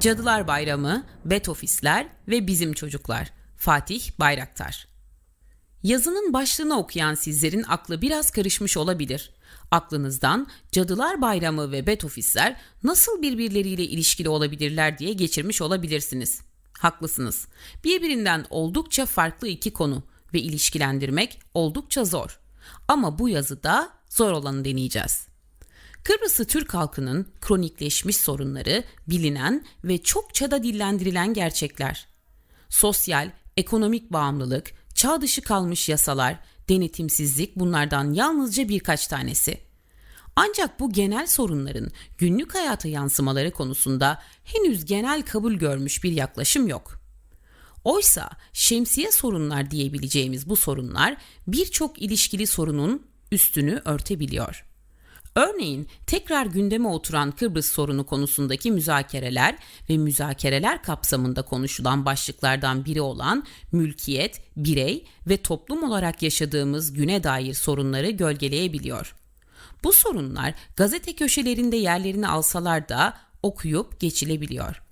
Cadılar Bayramı, Bet Ofisler ve Bizim Çocuklar. Fatih Bayraktar. Yazının başlığını okuyan sizlerin aklı biraz karışmış olabilir. Aklınızdan Cadılar Bayramı ve Bet Ofisler nasıl birbirleriyle ilişkili olabilirler diye geçirmiş olabilirsiniz. Haklısınız. Birbirinden oldukça farklı iki konu ve ilişkilendirmek oldukça zor. Ama bu yazıda zor olanı deneyeceğiz. Kıbrıs'ı Türk halkının kronikleşmiş sorunları bilinen ve çokça da dillendirilen gerçekler. Sosyal, ekonomik bağımlılık, çağ dışı kalmış yasalar, denetimsizlik bunlardan yalnızca birkaç tanesi. Ancak bu genel sorunların günlük hayata yansımaları konusunda henüz genel kabul görmüş bir yaklaşım yok. Oysa şemsiye sorunlar diyebileceğimiz bu sorunlar birçok ilişkili sorunun üstünü örtebiliyor. Örneğin tekrar gündeme oturan Kıbrıs sorunu konusundaki müzakereler ve müzakereler kapsamında konuşulan başlıklardan biri olan mülkiyet, birey ve toplum olarak yaşadığımız güne dair sorunları gölgeleyebiliyor. Bu sorunlar gazete köşelerinde yerlerini alsalar da okuyup geçilebiliyor.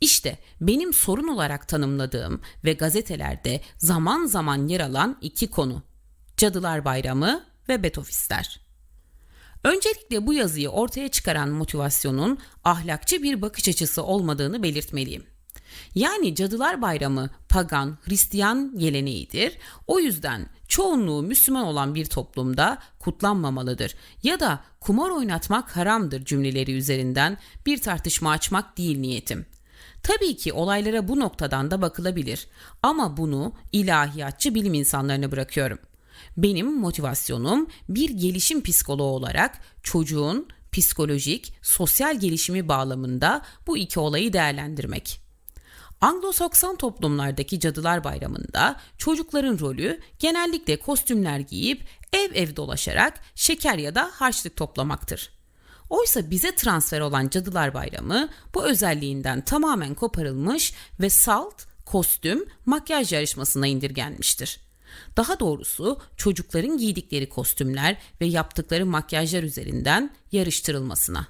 İşte benim sorun olarak tanımladığım ve gazetelerde zaman zaman yer alan iki konu. Cadılar Bayramı ve Betofisler. Öncelikle bu yazıyı ortaya çıkaran motivasyonun ahlakçı bir bakış açısı olmadığını belirtmeliyim. Yani Cadılar Bayramı pagan, Hristiyan geleneğidir. O yüzden çoğunluğu Müslüman olan bir toplumda kutlanmamalıdır ya da kumar oynatmak haramdır cümleleri üzerinden bir tartışma açmak değil niyetim. Tabii ki olaylara bu noktadan da bakılabilir ama bunu ilahiyatçı bilim insanlarına bırakıyorum. Benim motivasyonum bir gelişim psikoloğu olarak çocuğun psikolojik, sosyal gelişimi bağlamında bu iki olayı değerlendirmek. Anglo-Sakson toplumlardaki Cadılar Bayramı'nda çocukların rolü genellikle kostümler giyip ev ev dolaşarak şeker ya da harçlık toplamaktır. Oysa bize transfer olan Cadılar Bayramı bu özelliğinden tamamen koparılmış ve salt, kostüm, makyaj yarışmasına indirgenmiştir. Daha doğrusu çocukların giydikleri kostümler ve yaptıkları makyajlar üzerinden yarıştırılmasına.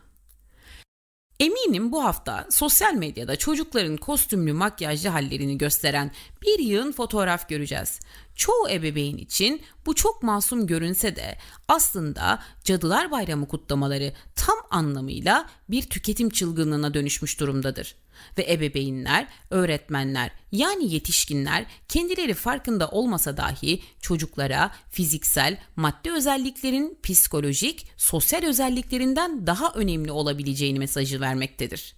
Eminim bu hafta sosyal medyada çocukların kostümlü makyajlı hallerini gösteren bir yığın fotoğraf göreceğiz. Çoğu ebeveyn için bu çok masum görünse de aslında Cadılar Bayramı kutlamaları tam anlamıyla bir tüketim çılgınlığına dönüşmüş durumdadır. Ve ebeveynler, öğretmenler yani yetişkinler kendileri farkında olmasa dahi çocuklara fiziksel, maddi özelliklerin psikolojik, sosyal özelliklerinden daha önemli olabileceğini mesajı vermektedir.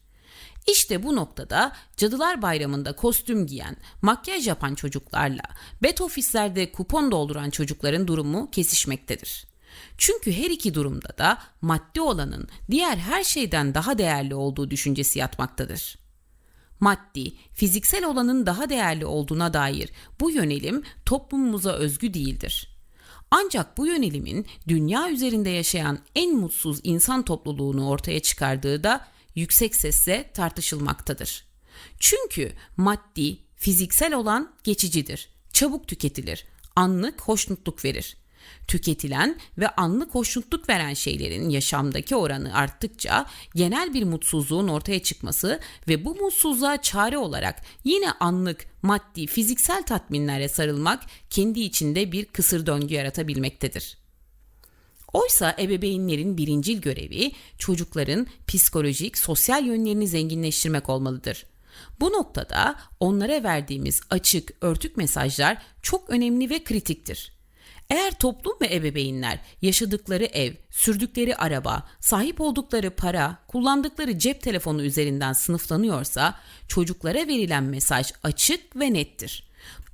İşte bu noktada Cadılar Bayramı'nda kostüm giyen, makyaj yapan çocuklarla bet ofislerde kupon dolduran çocukların durumu kesişmektedir. Çünkü her iki durumda da maddi olanın diğer her şeyden daha değerli olduğu düşüncesi yatmaktadır. Maddi, fiziksel olanın daha değerli olduğuna dair bu yönelim toplumumuza özgü değildir. Ancak bu yönelimin dünya üzerinde yaşayan en mutsuz insan topluluğunu ortaya çıkardığı da yüksek sesle tartışılmaktadır. Çünkü maddi, fiziksel olan geçicidir, çabuk tüketilir, anlık hoşnutluk verir. Tüketilen ve anlık hoşnutluk veren şeylerin yaşamdaki oranı arttıkça genel bir mutsuzluğun ortaya çıkması ve bu mutsuzluğa çare olarak yine anlık, maddi, fiziksel tatminlere sarılmak kendi içinde bir kısır döngü yaratabilmektedir. Oysa ebeveynlerin birincil görevi çocukların psikolojik, sosyal yönlerini zenginleştirmek olmalıdır. Bu noktada onlara verdiğimiz açık, örtük mesajlar çok önemli ve kritiktir. Eğer toplum ve ebeveynler yaşadıkları ev, sürdükleri araba, sahip oldukları para, kullandıkları cep telefonu üzerinden sınıflanıyorsa çocuklara verilen mesaj açık ve nettir.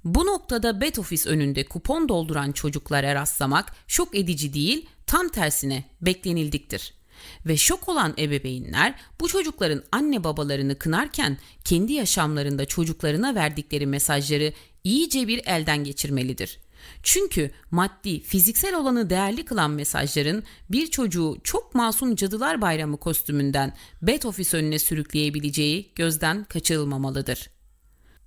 Bu noktada bet ofis önünde kupon dolduran çocuklara rastlamak şok edici değil, tam tersine beklenildiktir. Ve şok olan ebeveynler bu çocukların anne babalarını kınarken kendi yaşamlarında çocuklarına verdikleri mesajları iyice bir elden geçirmelidir. Çünkü maddi, fiziksel olanı değerli kılan mesajların bir çocuğu çok masum Cadılar Bayramı kostümünden bet ofis önüne sürükleyebileceği gözden kaçırılmamalıdır.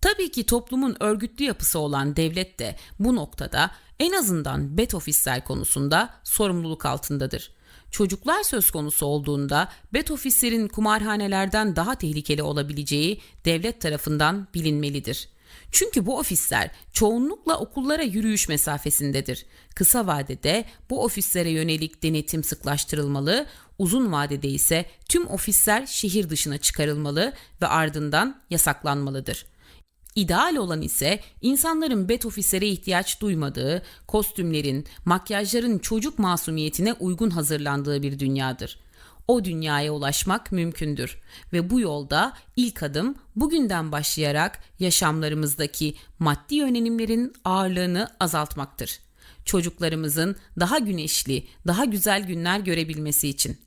Tabii ki toplumun örgütlü yapısı olan devlet de bu noktada en azından bet ofisler konusunda sorumluluk altındadır. çocuklar söz konusu olduğunda bet ofislerin kumarhanelerden daha tehlikeli olabileceği devlet tarafından bilinmelidir. Çünkü bu ofisler çoğunlukla okullara yürüyüş mesafesindedir. Kısa vadede bu ofislere yönelik denetim sıklaştırılmalı, uzun vadede ise tüm ofisler şehir dışına çıkarılmalı ve ardından yasaklanmalıdır. İdeal olan ise insanların bet ofislere ihtiyaç duymadığı, kostümlerin, makyajların çocuk masumiyetine uygun hazırlandığı bir dünyadır. O dünyaya ulaşmak mümkündür ve bu yolda ilk adım bugünden başlayarak yaşamlarımızdaki maddi yönelimlerin ağırlığını azaltmaktır. Çocuklarımızın daha güneşli, daha güzel günler görebilmesi için.